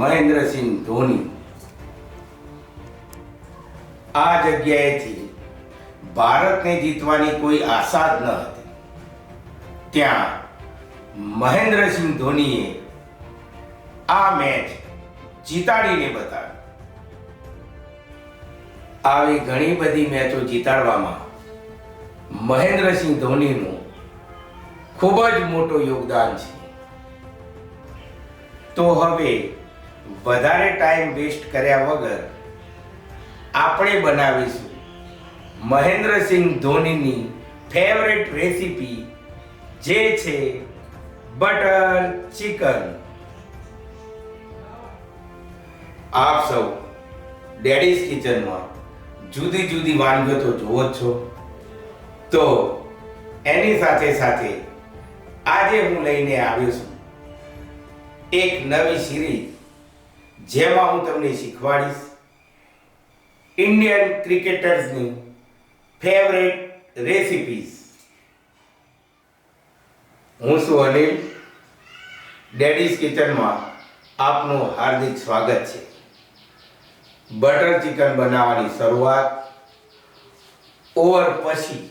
મહેન્દ્રસિંહ ધોની. આ જગ્યાએથી ભારતને જીતવાની કોઈ આશા જ ન હતી. ત્યાં મહેન્દ્રસિંહ ધોનીએ આ મેચ જીતાડીને બતાવી આવી ઘણી બધી મેચો જીતાડવામાં મહેન્દ્રસિંહ ધોનીનું ખૂબ જ મોટું યોગદાન છે. તો હવે વધારે ટાઈમ વેસ્ટ કર્યા વગર આપણે બનાવીશું મહેન્દ્રસિંહ ધોનીની ફેવરેટ રેસીપી જે છે બટર ચિકન. આપ સૌ ડેડીઝ કિચનમાં જુદી જુદી વાનગીઓ તો જુઓ જ છો. તો એની સાથે સાથે આજે હું લઈને આવ્યો છું એક નવી સિરીઝ જેમાં હું તમને શીખવાડીશ ઇન્ડિયન ક્રિકેટર્સની ફેવરેટ રેસિપીઝ હું છું અનિલ. ડેડીઝ કિચનમાં આપનું હાર્દિક સ્વાગત છે. બટર ચિકન બનાવવાની શરૂઆત, ઓવર પછી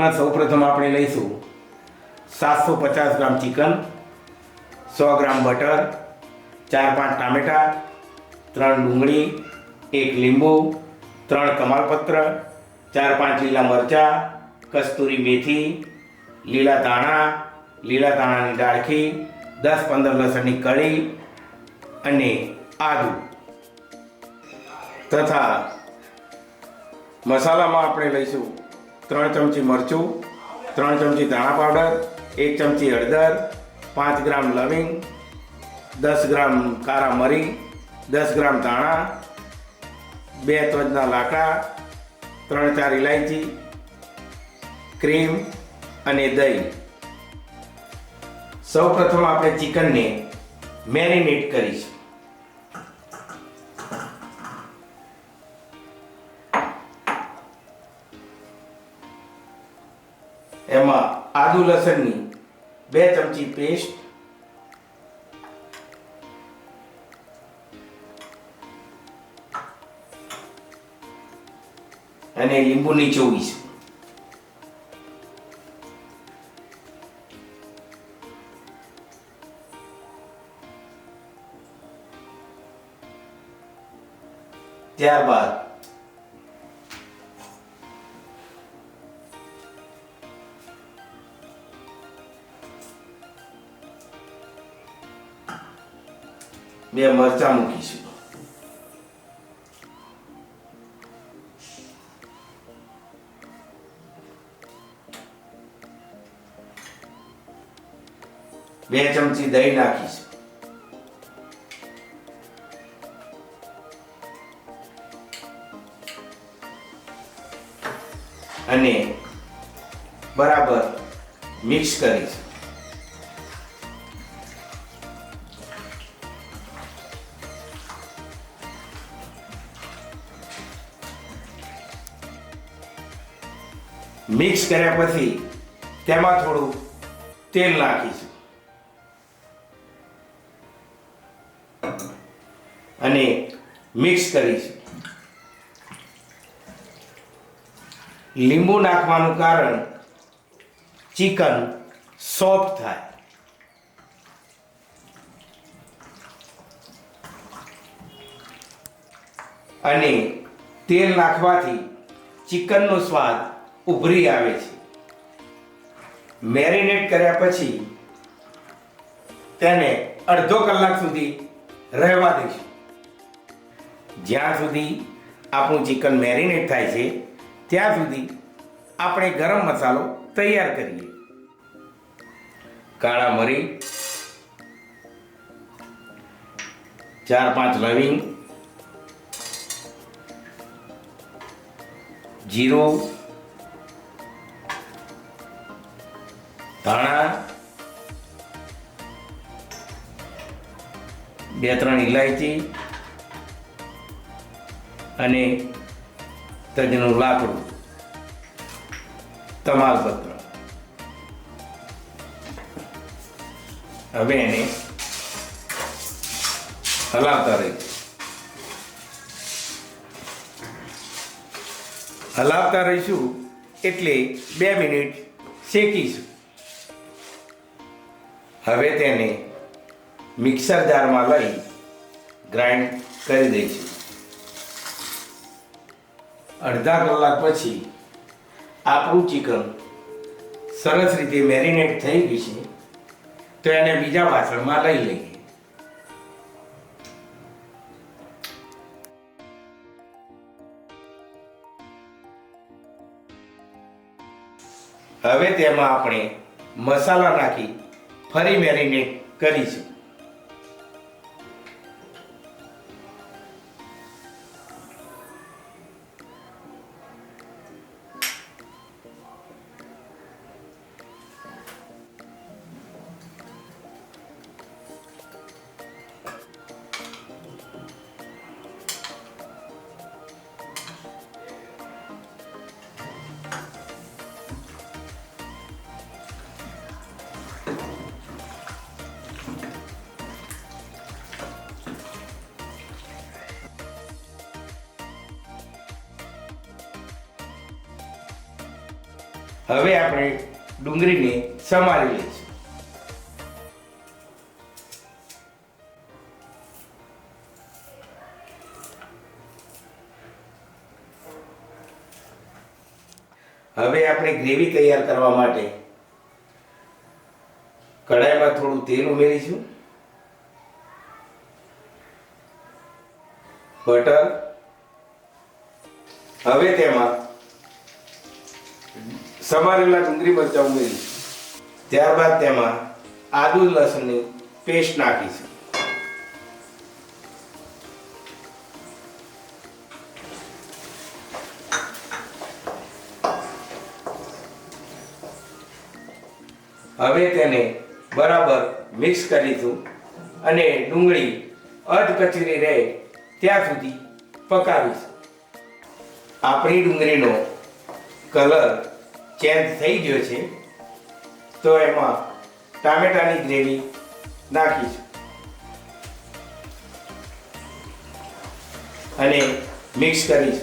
સામગ્રીમાં સૌપ્રથમ આપણે લઈશું સાતસો પચાસ ગ્રામ ચિકન, સો ગ્રામ બટર, ચાર પાંચ ટામેટા, ત્રણ ડુંગળી, એક લીંબુ, ત્રણ કમાલપત્ર, ચાર પાંચ લીલા મરચાં, કસ્તુરી મેથી, લીલા દાણા લીલા દાણાની ડાળખી દસ પંદર લસણની કળી અને આદુ. તથા મસાલામાં આપણે લઈશું ત્રણ ચમચી મરચું, ત્રણ ચમચી ધાણા પાવડર, એક ચમચી હળદર, પાંચ ગ્રામ લવિંગ, દસ ગ્રામ કારા મરી, દસ ગ્રામ ધાણા, બે ત્વજના લાકડા, ત્રણ ચાર ઇલાયચી ક્રીમ અને દહીં. સૌ પ્રથમ આપણે ચિકનને મેરિનેટ કરીશું. એમાં આદુ લસણની બે ચમચી પેસ્ટ અને લીંબુ ચોવીસ ત્યારબાદ બે મરચાં મૂકીશું. બે ચમચી દહીં નાખીશું. અને બરાબર મિક્સ કરીશું. મિક્સ કર્યા પછી તેમાં થોડું તેલ નાખીશું. અને મિક્સ કરીશું. લીંબુ નાખવાનું કારણ ચિકન સોફ્ટ થાય. અને તેલ નાખવાથી ચિકનનો સ્વાદ ઉભરી આવે છે. મેરિનેટ કર્યા પછી તેને અડધો કલાક સુધી રહેવા દઈશું જ્યાં સુધી આપણું ચિકન મેરિનેટ થાય છે, ત્યાં સુધી આપણે ગરમ મસાલો તૈયાર કરીએ. કાળા મરી, ચાર પાંચ લવિંગ, જીરું ધાણા. બે, ત્રણ ઇલાયચી અને તજનું લાકડું. તમાલપત્ર. હવે એને હલાવતા રહી હલાવતા રહીશું એટલે બે મિનિટ શેકીશું. હવે તેને મિક્સર જારમાં લઈ ગ્રાઇન્ડ કરી દઈશું. અડધા કલાક પછી આપણું ચિકન સરસ રીતે મેરિનેટ થઈ ગયું છે, તો એને બીજા વાસણમાં લઈ લઈએ. હવે તેમાં આપણે મસાલા નાખી ફરી મેરિનેટ કરીશું હવે આપણે ડુંગળીને સમારી લઈશું. હવે આપણે ગ્રેવી તૈયાર કરવા માટે કઢાઈમાં થોડું તેલ ઉમેરીશું. બટર. હવે તેમાં સમારેલા ડુંગળી મરચાં ઉમેરી. ત્યારબાદ તેમાં આદુ લસણની પેસ્ટ નાખીશું. હવે તેને બરાબર મિક્સ કરીશું અને ડુંગળી અધ કચરી રહે ત્યાં સુધી પકાવીશું. આપણી ડુંગળીનો કલર ચેન્જ થઈ ગયો છે, તો એમાં ટામેટાની ગ્રેવી નાખીશું. અને મિક્સ કરીશ.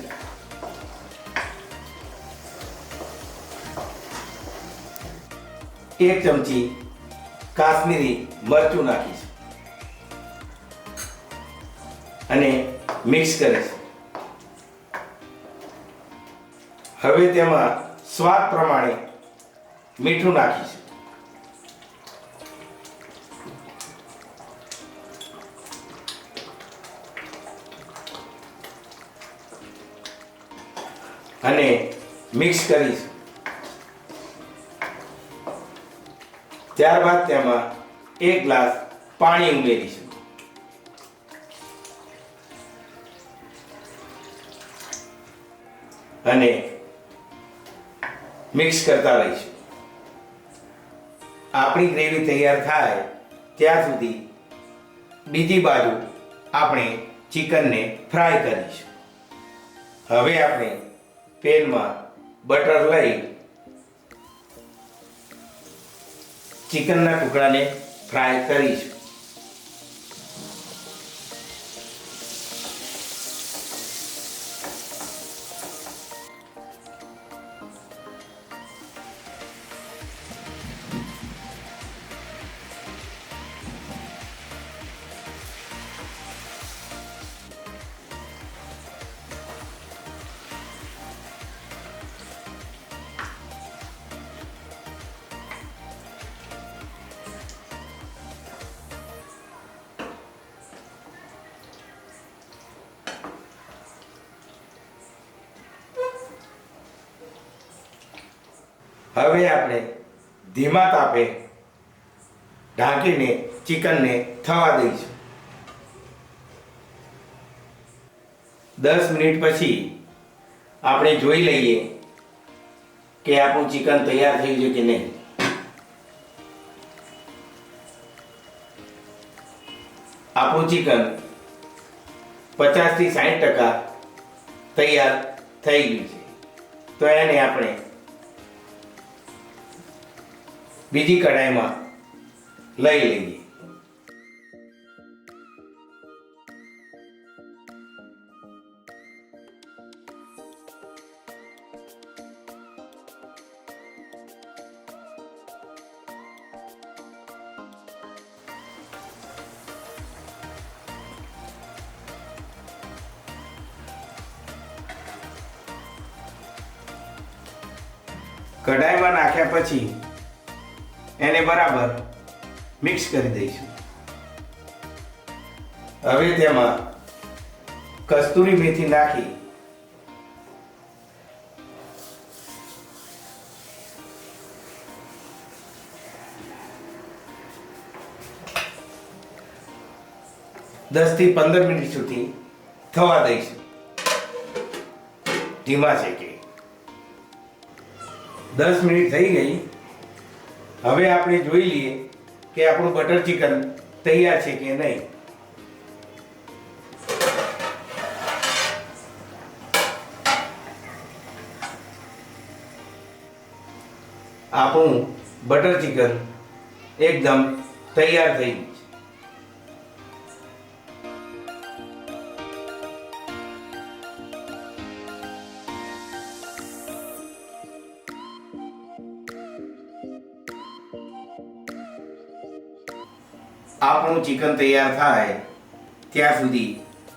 એક ચમચી કાશ્મીરી મરચું નાખીશ. અને મિક્સ કરીશ. હવે તેમાં સ્વાદ પ્રમાણે મીઠું નાખીશું. અને મિક્સ કરીશું. ત્યારબાદ તેમાં એક ગ્લાસ પાણી ઉમેરીશું. અને મિક્સ કરતા રહીશું. આપણી ગ્રેવી તૈયાર થાય ત્યાં સુધી બીજી બાજુ આપણે ચિકનને ફ્રાય કરીશું. હવે આપણે પેનમાં બટર લઈ ચિકનના ટુકડાને ફ્રાય કરીશું. હવે આપણે ધીમા તાપે ઢાંકીને, ચિકનને થવા દઈશું. દસ મિનિટ પછી આપણે જોઈ લઈએ કે આપણું ચિકન તૈયાર થઈ ગયું કે નહીં. આપણું ચિકન પચાસથી સાઠ ટકા તૈયાર થઈ ગયું છે. તો એને આપણે બીજી કઢાઈમાં લઈ લઈએ કઢાઈમાં નાખ્યા પછી એને બરાબર મિક્સ કરી દઈશું. હવે તેમાં કસ્તુરી મેથી નાખી. દસથી પંદર મિનિટ સુધી થવા દઈશું. ધીમા શેકે. દસ મિનિટ થઈ ગઈ. હવે આપણે જોઈ લઈએ કે આપણું બટર ચિકન તૈયાર છે કે નહીં. આપણું બટર ચિકન એકદમ તૈયાર થઈ ગયું છે. આપણું ચિકન તૈયાર થાય, ત્યાં સુધી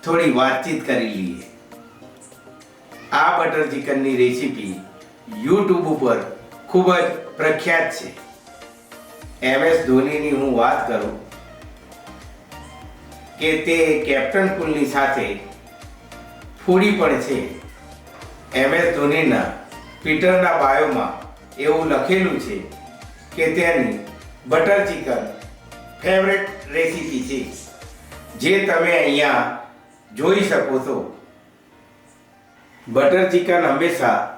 થોડી વાતચીત કરી લઈએ. આ બટર ચિકનની રેસીપી યુટ્યુબ ઉપર ખૂબ જ પ્રખ્યાત છે. એમ એસ ધોનીની હું વાત કરું કે તે કેપ્ટન કુલની સાથે ફૂડી પણ છે. એમ એસ ધોનીના ટ્વિટરના બાયોમાં એવું લખેલું છે કે તેની બટર ચિકન ફેવરેટ રેસીપી છે. જે તમે અહીંયા જોઈ શકો છો. બટર ચિકન હંમેશા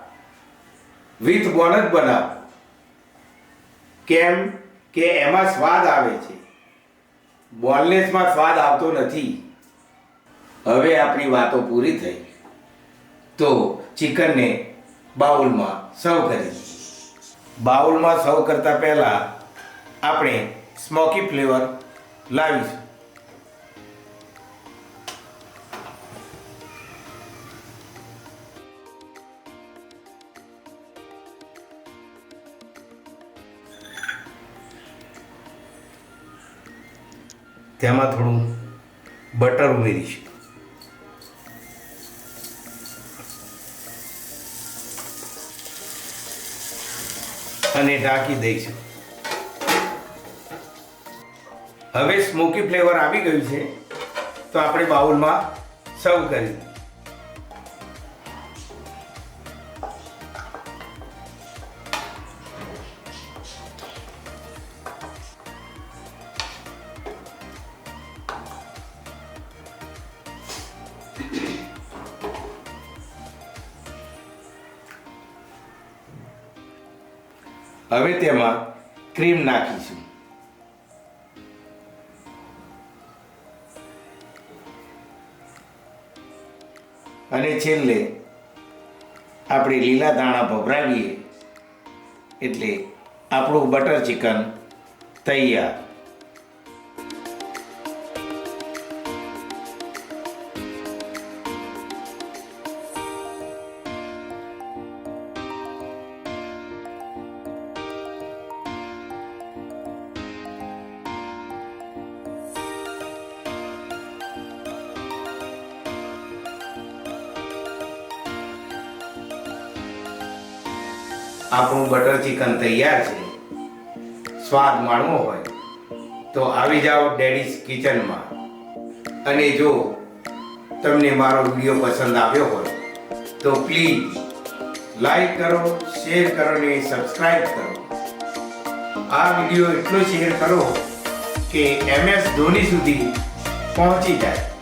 વિથ બોન જ બનાવો. કેમ કે એમાં સ્વાદ આવે છે. બોનલેસમાં સ્વાદ આવતો નથી. હવે આપણી વાતો પૂરી થઈ. તો ચિકનને બાઉલમાં સર્વ કરી બાઉલમાં સર્વ કરતાં પહેલાં આપણે સ્મોકી ફ્લેવર લાવીશું તેમાં થોડું બટર ઉમેરીશ અને ઢાંકી દઈશું હવે સ્મોકી ફ્લેવર આવી ગયું છે, તો આપણે બાઉલમાં સર્વ કરી હવે તેમાં ક્રીમ નાખીશું. અને છેલ્લે આપણે લીલા દાણા ભભરાવીએ. એટલે આપણું બટર ચિકન તૈયાર. આપણું બટર ચિકન તૈયાર છે. સ્વાદ માણવો હોય તો આવી જાઓ ડેડીઝ કિચનમાં અને જો તમને મારો વીડિયો પસંદ આવ્યો હોય તો પ્લીઝ લાઈક કરો શેર કરો ને સબસ્ક્રાઈબ કરો. આ વીડિયો એટલો શેર કરો કે એમએસ ધોની સુધી પહોંચી જાય.